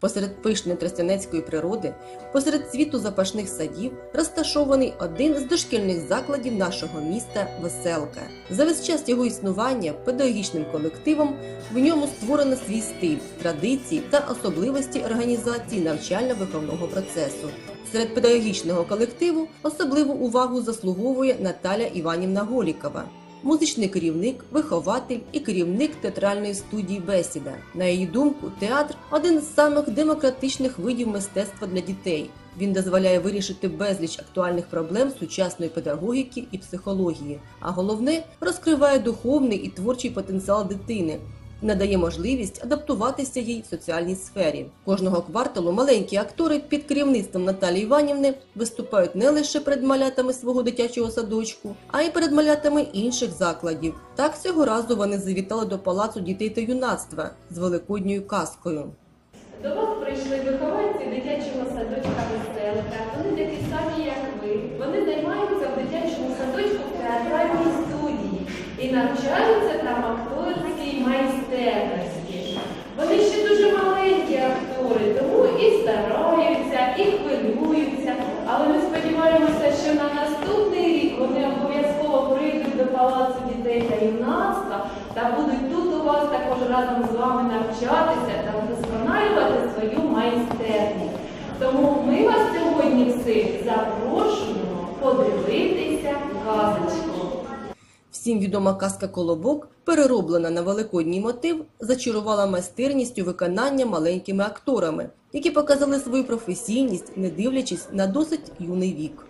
Посеред пишної тростянецької природи, посеред світу запашних садів, розташований один з дошкільних закладів нашого міста Веселка. За весь час його існування педагогічним колективом в ньому створено свій стиль, традиції та особливості організації навчально-виховного процесу. Серед педагогічного колективу особливу увагу заслуговує Наталя Іванівна Голікова, музичний керівник, вихователь і керівник театральної студії Бесіда. На її думку, театр один з самих демократичних видів мистецтва для дітей. Він дозволяє вирішити безліч актуальних проблем сучасної педагогіки і психології, а головне розкриває духовний і творчий потенціал дитини. Надає можливість адаптуватися їй в соціальній сфері. Кожного кварталу маленькі актори під керівництвом Наталії Іванівни виступають не лише перед малятами свого дитячого садочку, а й перед малятами інших закладів. Так цього разу вони завітали до палацу дітей та юнацтва з великодньою казкою. До вас прийшли вихованці дитячого садочка Веселка. Вони такі самі, як ви. Вони займаються в дитячому садочку в театральній студії і навчаються там акторській майстерності. Вони ще дуже маленькі актори, тому і стараються, і хвилюються. Але ми сподіваємося, що на наступний рік вони обов'язково прийдуть до палацу дітей та юнацтва та будуть тут у вас також разом з вами навчатися та вдосконалювати свою майстерність. Тому ми вас сьогодні всіх запрошуємо Всім відома казка Колобок, перероблена на великодній мотив, зачарувала майстерністю виконання маленькими акторами, які показали свою професійність, не дивлячись на досить юний вік.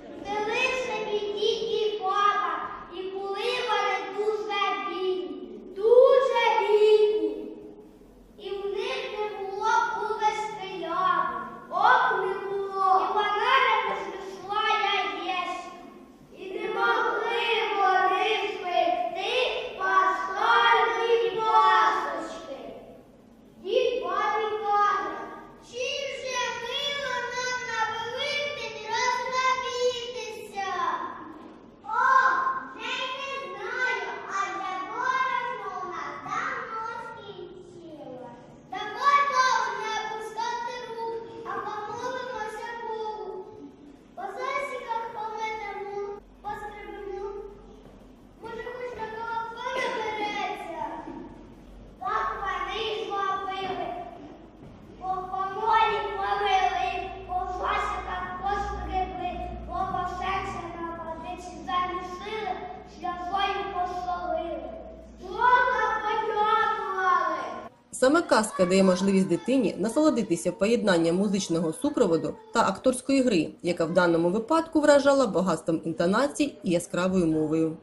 Саме казка дає можливість дитині насолодитися поєднанням музичного супроводу та акторської гри, яка в даному випадку вражала багатством інтонацій і яскравою мовою.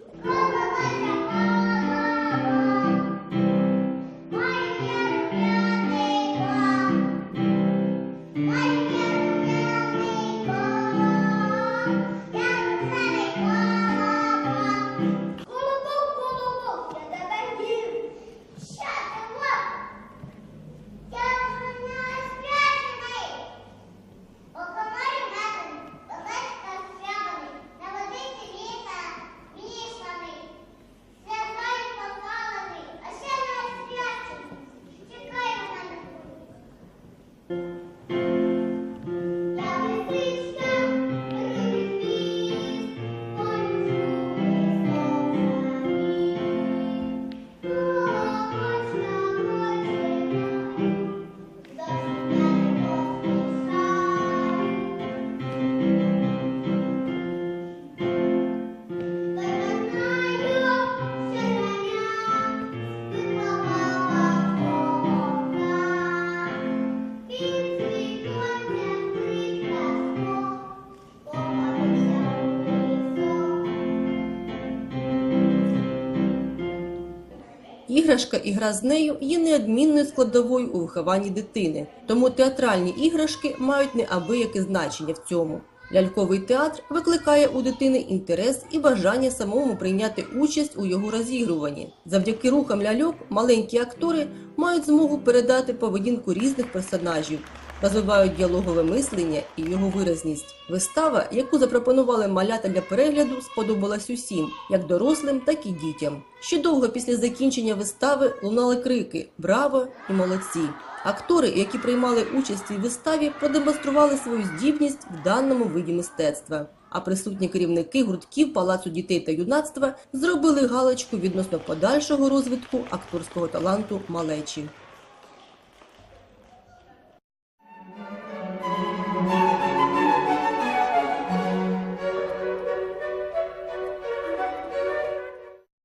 Іграшка і гра з нею є неодмінною складовою у вихованні дитини, тому театральні іграшки мають неабияке значення в цьому. Ляльковий театр викликає у дитини інтерес і бажання самому прийняти участь у його розігруванні. Завдяки рухам ляльок маленькі актори мають змогу передати поведінку різних персонажів, розвивають діалогове мислення і його виразність. Вистава, яку запропонували малята для перегляду, сподобалась усім, як дорослим, так і дітям. Ще довго після закінчення вистави лунали крики Браво і молодці! Актори, які приймали участь у виставі, продемонстрували свою здібність в даному виді мистецтва. А присутні керівники гуртків Палацу дітей та юнацтва зробили галочку відносно подальшого розвитку акторського таланту малечі.